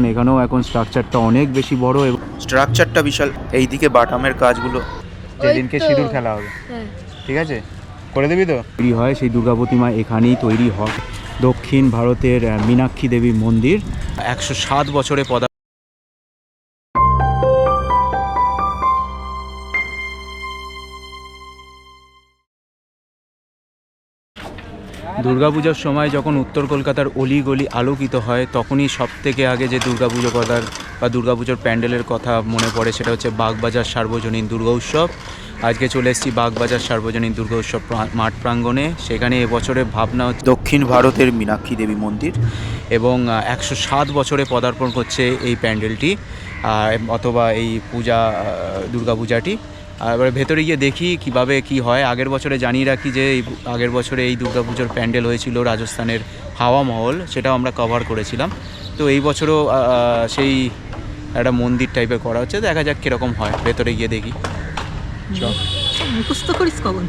কারণ এখানেও এখন স্ট্রাকচারটা অনেক বেশি বড় এবং স্ট্রাকচারটা বিশাল। এই দিকে বাটামের কাজগুলো। যেদিনকে সিঁদুর খেলা হবে। হ্যাঁ। ঠিক আছে? করে দেবি তো? তৈরি হয় সেই দুর্গা প্রতিমা এখানেই তৈরি হয়। দক্ষিণ ভারতের মীনাক্ষী দেবী মন্দির। একশো সাত বছরে পদা দুর্গাপূজার সময় যখন উত্তর কলকাতার অলিগলি আলোকিত হয়, তখনই সব থেকে আগে যে দুর্গাপুজো কথার বা দুর্গাপুজোর প্যান্ডেলের কথা মনে পড়ে সেটা হচ্ছে বাগবাজার সার্বজনীন দুর্গা উৎসব। আজকে চলে এসেছি বাগবাজার সার্বজনীন দুর্গা উৎসব মাঠ প্রাঙ্গণে। সেখানে এবছরের ভাবনা দক্ষিণ ভারতের মীনাক্ষী দেবী মন্দির এবং একশো সাত বছরে পদার্পণ করছে এই প্যান্ডেলটি অথবা এই পূজা দুর্গাপূজাটি। এবারে ভেতরে গিয়ে দেখি কীভাবে কি হয়। আগের বছরে জানিয়ে রাখি যে এই আগের বছরে এই দুর্গাপুজোর প্যান্ডেল হয়েছিল রাজস্থানের হাওয়া মহল সেটাও আমরা কভার করেছিলাম। তো এই বছরও সেই একটা মন্দির টাইপের করা হচ্ছে। দেখা যাক কীরকম হয় ভেতরে গিয়ে দেখি। চল মুখস্থ করিস কখন?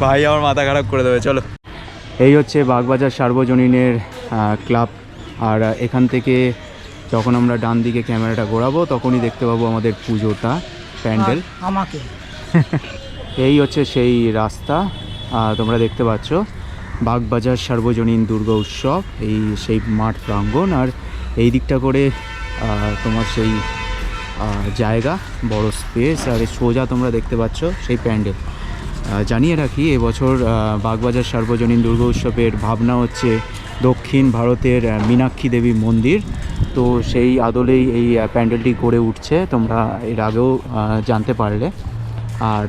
ভাই আমার মাথা খারাপ করে দেবে চলো। এই হচ্ছে বাগবাজার সার্বজনীনের ক্লাব। আর এখান থেকে যখন আমরা ডান দিকে ক্যামেরাটা ঘোরাবো তখনই দেখতে পাবো আমাদের পুজোটা প্যান্ডেল। আমাকে। এই হচ্ছে সেই রাস্তা তোমরা দেখতে পাচ্ছ। বাগবাজার সার্বজনীন দুর্গা উৎসব এই সেই মাঠ প্রাঙ্গণ আর এই দিকটা করে তোমার সেই জায়গা বড় স্পেস আর এই সোজা তোমরা দেখতে পাচ্ছ সেই প্যান্ডেল। জানিয়ে রাখি এবছর বাগবাজার সার্বজনীন দুর্গা উৎসবের ভাবনা হচ্ছে দক্ষিণ ভারতের মীনাক্ষী দেবী মন্দির তো সেই আদলেই এই প্যান্ডেলটি গড়ে উঠছে। তোমরা এর আগেও জানতে পারলে। আর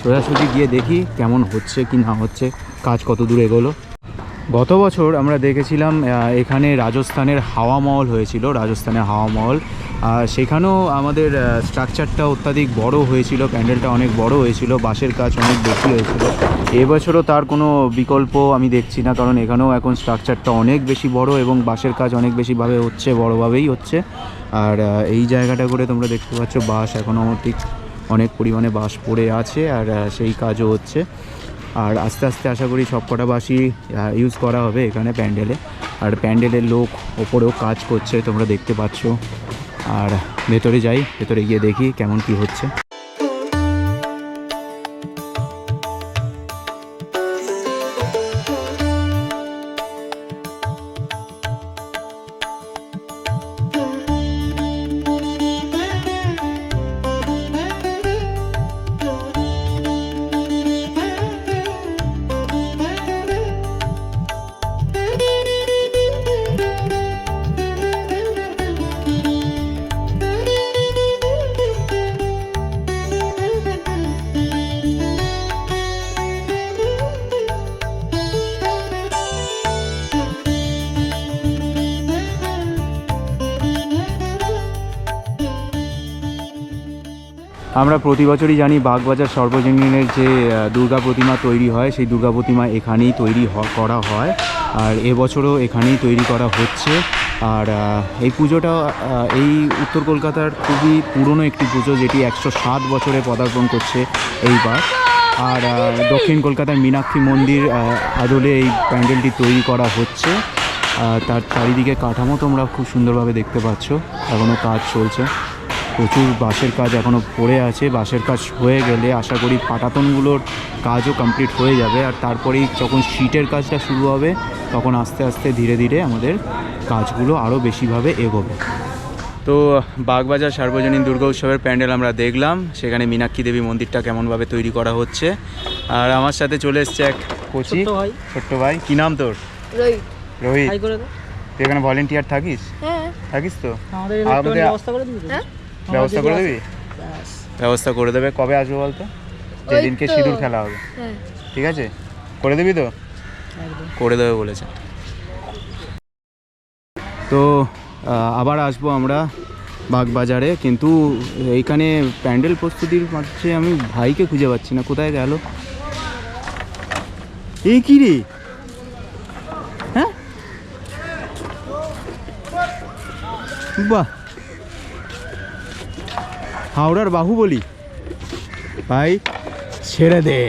সোজাসুজি গিয়ে দেখি কেমন হচ্ছে কি না হচ্ছে। কাজ কত দূর এগোলো। গত বছর আমরা দেখেছিলাম এখানে রাজস্থানের হাওয়া মহল হয়েছিল। রাজস্থানের হাওয়া মহল আর সেখানেও আমাদের স্ট্রাকচারটা অত্যাধিক বড় হয়েছিল প্যান্ডেলটা অনেক বড় হয়েছিল, বাঁশের কাজ অনেক বেশি হয়েছিল। এবছরও তার কোনো বিকল্প আমি দেখছি না, কারণ এখানেও এখন স্ট্রাকচারটা অনেক বেশি বড় এবং বাঁশের কাজ অনেক বেশিভাবে হচ্ছে, বড়োভাবেই হচ্ছে। আর এই জায়গাটা করে তোমরা দেখতে পাচ্ছ, বাঁশ এখনও ঠিক অনেক পরিমাণে বাঁশ পড়ে আছে আর সেই কাজও হচ্ছে। আর আস্তে আস্তে আশা করি সব কটা বাসই ইউজ করা হবে এখানে প্যান্ডেলে। আর প্যান্ডেলের লোক ওপরেও কাজ করছে, তোমরা দেখতে পাচ্ছ। আর ভেতরে যাই ভেতরে গিয়ে দেখি কেমন কি হচ্ছে। আমরা প্রতি বছরই জানি বাগবাজার সর্বজনীনের যে দুর্গা প্রতিমা তৈরি হয়, সেই দুর্গা প্রতিমা এখানেই তৈরি করা হয়। আর এবছরও এখানেই তৈরি করা হচ্ছে। আর এই পুজোটা এই উত্তর কলকাতার খুবই পুরনো একটি পুজো, যেটি একশো সাত বছরে পদার্পণ করছে এইবার। আর দক্ষিণ কলকাতার মীনাক্ষী মন্দির আদলে এই প্যান্ডেলটি তৈরি করা হচ্ছে। তার চারিদিকে কাঠামো তোমরা খুব সুন্দরভাবে দেখতে পাচ্ছ। এখনও কাজ চলছে। প্রচুর বাঁশের কাজ এখনও পড়ে আছে বাঁশের কাজ হয়ে গেলে আশা করি পাটাতনগুলোর কাজও কমপ্লিট হয়ে যাবে। আর তারপরেই যখন শীটের কাজটা শুরু হবে তখন আস্তে আস্তে ধীরে ধীরে আমাদের কাজগুলো আরও বেশিভাবে এগোবে। তো বাগবাজার সার্বজনীন দুর্গা উৎসবের প্যান্ডেল আমরা দেখলাম সেখানে মীনাক্ষী দেবী মন্দিরটা কেমনভাবে তৈরি করা হচ্ছে। আর আমার সাথে চলে এসছে এক কোচি ছোট্ট ভাই। ছোট্ট ভাই কী নাম তোর? রোহিত। রোহিত। তুই এখানে ভলেন্টিয়ার থাকিস? হ্যাঁ। থাকিস তো? আমাদের- ব্যবস্থা করে দিবি? ব্যবস্থা করে দিবি। কবে আসবে বলতো? যেদিনকে। সিঁদুর খেলা হবে। হ্যাঁ। ঠিক আছে? করে দিবি তো? করে দেবে বলেছে। তো আবার আসব আমরা বাগবাজারে। কিন্তু এইখানে প্যান্ডেল প্রস্তুতির মাঝে আমি ভাইকে খুঁজে পাচ্ছি না। কোথায় গেল? এই কি রে? হ্যাঁ? বাহ! হাওড়ার বাহুবলি। ভাই ছেড়ে দে।